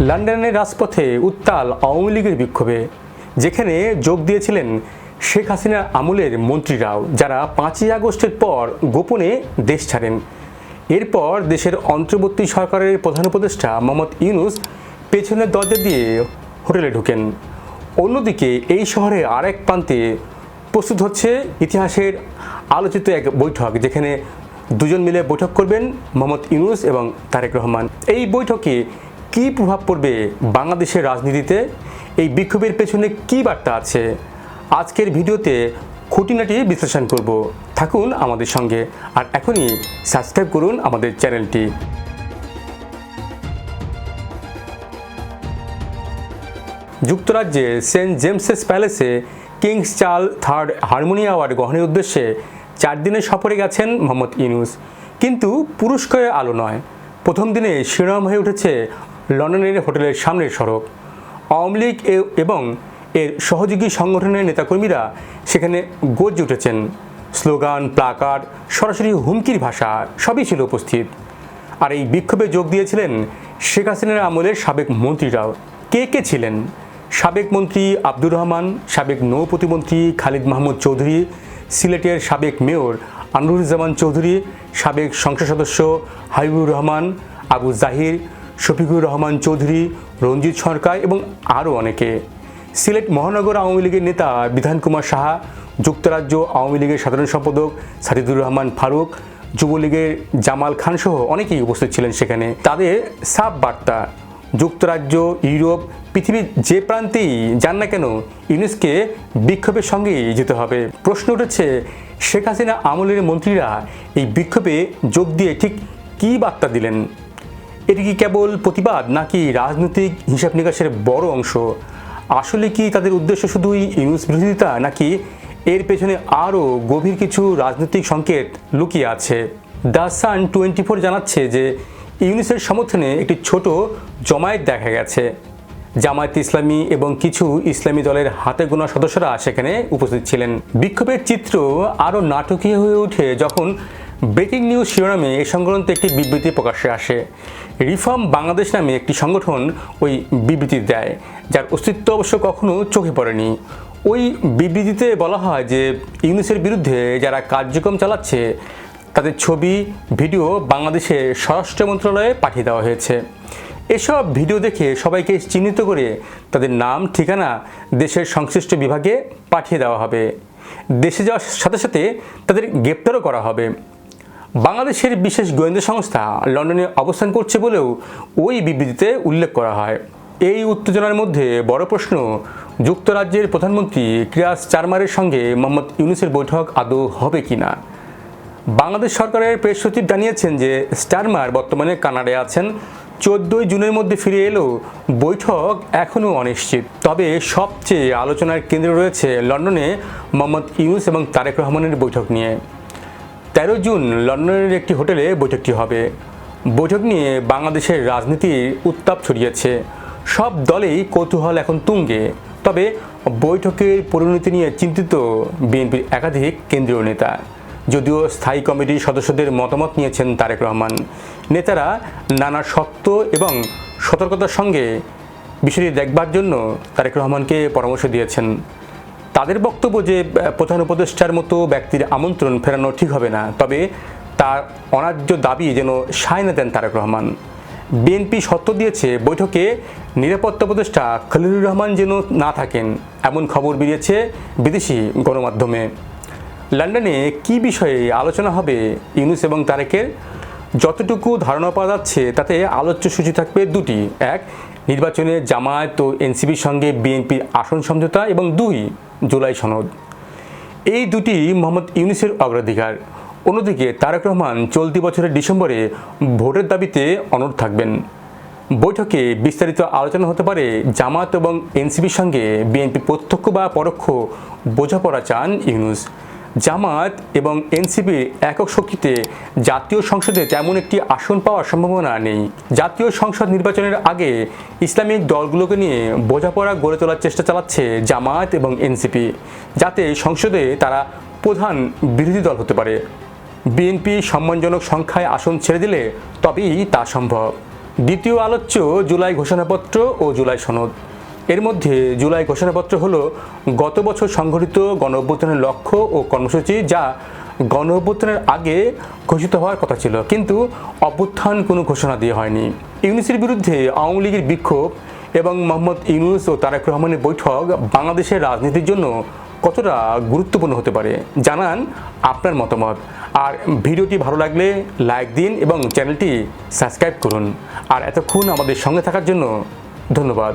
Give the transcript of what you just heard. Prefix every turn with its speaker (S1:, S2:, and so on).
S1: লন্ডনের রাজপথে উত্তাল আওয়ামী লীগের বিক্ষোভে, যেখানে যোগ দিয়েছিলেন শেখ হাসিনার আমলের মন্ত্রীরাও, যারা পাঁচই আগস্টের পর গোপনে দেশ ছাড়েন। এরপর দেশের অন্তর্বর্তী সরকারের প্রধান উপদেষ্টা মোহাম্মদ ইউনুস পেছনের দরজা দিয়ে হোটেলে ঢুকেন। অন্যদিকে এই শহরে আরেক প্রান্তে প্রস্তুত হচ্ছে ইতিহাসের আলোচিত এক বৈঠক, যেখানে দুজন মিলে বৈঠক করবেন মোহাম্মদ ইউনুস এবং তারেক রহমান। এই বৈঠকে কী প্রভাব পড়বে বাংলাদেশের রাজনীতিতে? এই বিক্ষোভের পেছনে কী বার্তা আছে? আজকের ভিডিওতে খুঁটিনাটি বিশ্লেষণ করব। থাকুন আমাদের সঙ্গে আর এখনই সাবস্ক্রাইব করুন আমাদের চ্যানেলটি। যুক্তরাজ্যে Saint James's প্যালেসে kings Charles third harmony award গ্রহণের উদ্দেশ্যে চার দিনের সফরে গেছেন মোহাম্মদ ইনুস কিন্তু পুরস্কারে আলো নয়। প্রথম দিনে শিরোনাম হয়ে উঠেছে লন্ডনের হোটেলের সামনের সড়ক। আওয়ামী লীগ এবং এর সহযোগী সংগঠনের নেতাকর্মীরা সেখানে গর্জে উঠেছেন। স্লোগান, প্লাকার্ড, সরাসরি হুমকির ভাষা, সবই ছিল উপস্থিত। আর এই বিক্ষোভে যোগ দিয়েছিলেন শেখ হাসিনার আমলের সাবেক মন্ত্রীরাও। কে কে ছিলেন? সাবেক মন্ত্রী আব্দুর রহমান, সাবেক নৌ প্রতিমন্ত্রী খালিদ মাহমুদ চৌধুরী, সিলেটের সাবেক মেয়র আনুরুজ্জামান চৌধুরী, সাবেক সংসদ সদস্য হাবিবুর রহমান, আবু জাহির শফিকুর রহমান চৌধুরী, রঞ্জিত সরকার এবং আরও অনেকে। সিলেট মহানগর আওয়ামী লীগের নেতা বিধান কুমার সাহা, যুক্তরাজ্য আওয়ামী লীগের সাধারণ সম্পাদক সাজিদুর রহমান ফারুক, যুবলীগের জামাল খান সহ অনেকেই উপস্থিত ছিলেন সেখানে। তাদের সাব বার্তা, যুক্তরাজ্য, ইউরোপ, পৃথিবীর যে প্রান্তেই যান না কেন ইউনুসকে বিক্ষোভের সঙ্গেই যেতে হবে। প্রশ্ন উঠেছে, শেখ হাসিনা আমলের মন্ত্রীরা এই বিক্ষোভে যোগ দিয়ে ঠিক কী বার্তা দিলেন? এটি কি কেবল প্রতিবাদ নাকি রাজনৈতিক হিসাব নিকাশের বড় অংশ? আসলে কি তাদের উদ্দেশ্য শুধুই ইউনুস বিরোধিতা নাকি এর পেছনে আরও গভীর কিছু রাজনৈতিক সংকেত লুকিয়ে আছে? দ্য সান টোয়েন্টি ফোর জানাচ্ছে যে ইউনুসের সমর্থনে একটি ছোট জমায়েত দেখা গেছে। জামায়াত ইসলামী এবং কিছু ইসলামী দলের হাতে গোনা সদস্যরা সেখানে উপস্থিত ছিলেন। বিক্ষোভের চিত্র আরও নাটকীয় হয়ে ওঠে যখন ব্রেকিং নিউজ শিরোনামে এ সংক্রান্ত একটি বিবৃতি প্রকাশ্যে আসে। রিফর্ম বাংলাদেশ নামে একটি সংগঠন ওই বিবৃতি দেয়, যার অস্তিত্ব অবশ্য কখনো চোখে পড়েনি। ওই বিবৃতিতে বলা হয় যে, ইউনুসের বিরুদ্ধে যারা কার্যক্রম চালাচ্ছে, তাদের ছবি, ভিডিও বাংলাদেশের স্বরাষ্ট্র মন্ত্রণালয়ে পাঠিয়ে দেওয়া হয়েছে। এসব ভিডিও দেখে সবাইকে চিহ্নিত করে তাদের নাম, ঠিকানা দেশের সংশ্লিষ্ট বিভাগে পাঠিয়ে দেওয়া হবে। দেশে যাওয়ার সাথে সাথে তাদের গ্রেপ্তারও করা হবে। বাংলাদেশের বিশেষ গোয়েন্দা সংস্থা লন্ডনে অবস্থান করছে বলেও ওই বিবৃতিতে উল্লেখ করা হয়। এই উত্তেজনার মধ্যে বড় প্রশ্ন, যুক্তরাজ্যের প্রধানমন্ত্রী ক্রিয়াস চারমারের সঙ্গে মোহাম্মদ ইউনুসের বৈঠক আদৌ হবে কিনা? বাংলাদেশ সরকারের প্রেস সচিব জানিয়েছেন যে স্টারমার বর্তমানে কানাডায় আছেন। চোদ্দোই জুনের মধ্যে ফিরে এলেও বৈঠক এখনও অনিশ্চিত। তবে সবচেয়ে আলোচনার কেন্দ্রে রয়েছে লন্ডনে মোহাম্মদ ইউনুস এবং তারেক রহমানের বৈঠক নিয়ে। তেরো জুন লন্ডনের একটি হোটেলে বৈঠকটি হবে। বৈঠক নিয়ে বাংলাদেশের রাজনীতির উত্তাপ ছড়িয়েছে। সব দলেই কৌতূহল এখন তুঙ্গে। তবে বৈঠকের পরিণতি নিয়ে চিন্তিত বিএনপির একাধিক কেন্দ্রীয় নেতা। যদিও স্থায়ী কমিটির সদস্যদের মতামত নিয়েছেন তারেক রহমান। নেতারা নানা শর্ত এবং সতর্কতার সঙ্গে বিষয়টি দেখবার জন্য তারেক রহমানকে পরামর্শ দিয়েছেন। তাদের বক্তব্য যে প্রধান উপদেষ্টার মতো ব্যক্তির আমন্ত্রণ ফেরানো ঠিক হবে না, তবে তার অনার্য দাবি যেন সায় না দেন তারেক রহমান। বিএনপি সত্য দিয়েছে বৈঠকে নিরাপত্তা উপদেষ্টা খলিলুর রহমান যেন না থাকেন, এমন খবর বেরিয়েছে বিদেশি গণমাধ্যমে। লন্ডনে কি বিষয়ে আলোচনা হবে ইউনুস এবং তারেকের? যতটুকু ধারণা পাওয়া যাচ্ছে, তাতে আলোচ্য সূচি থাকবে দুটি। এক, নির্বাচনে জামায়াত ও এনসিবির সঙ্গে বিএনপির আসন সমঝোতা এবং দুই জুলাই সনদ। এই দুটি মোহাম্মদ ইউনিসের অগ্রাধিকার। অন্যদিকে তারেক রহমান চলতি বছরের ডিসেম্বরে ভোটের দাবিতে অনড় থাকবেন। বৈঠকে বিস্তারিত আলোচনা হতে পারে জামাত এবং এনসিপির সঙ্গে বিএনপি প্রত্যক্ষ বা পরোক্ষ বোঝাপড়া চান ইউনুস। জামাত এবং এনসিপির একক শক্তিতে জাতীয় সংসদে তেমন একটি আসন পাওয়ার সম্ভাবনা নেই। জাতীয় সংসদ নির্বাচনের আগে ইসলামিক দলগুলোকে নিয়ে বোঝাপড়া গড়ে তোলার চেষ্টা চালাচ্ছে জামাত এবং এনসিপি, যাতে সংসদে তারা প্রধান বিরোধী দল হতে পারে। বিএনপি সম্মানজনক সংখ্যায় আসন ছেড়ে দিলে তবেই তা সম্ভব। দ্বিতীয় আলোচ্য জুলাই ঘোষণাপত্র ও জুলাই সনদ। এর মধ্যে জুলাই ঘোষণাপত্র হলো গত বছর সংঘটিত গণ লক্ষ্য ও কর্মসূচি যা গণ আগে ঘোষিত হওয়ার কথা ছিল, কিন্তু অভ্যুত্থান কোনো ঘোষণা দিয়ে হয়নি। ইউনিসের বিরুদ্ধে আওয়ামী লীগের বিক্ষোভ এবং মোহাম্মদ ইউনুস ও তারেক রহমানের বৈঠক বাংলাদেশের রাজনীতির জন্য কতটা গুরুত্বপূর্ণ হতে পারে, জানান আপনার মতামত। আর ভিডিওটি ভালো লাগলে লাইক দিন এবং চ্যানেলটি সাবস্ক্রাইব করুন। আর এতক্ষণ আমাদের সঙ্গে থাকার জন্য ধন্যবাদ।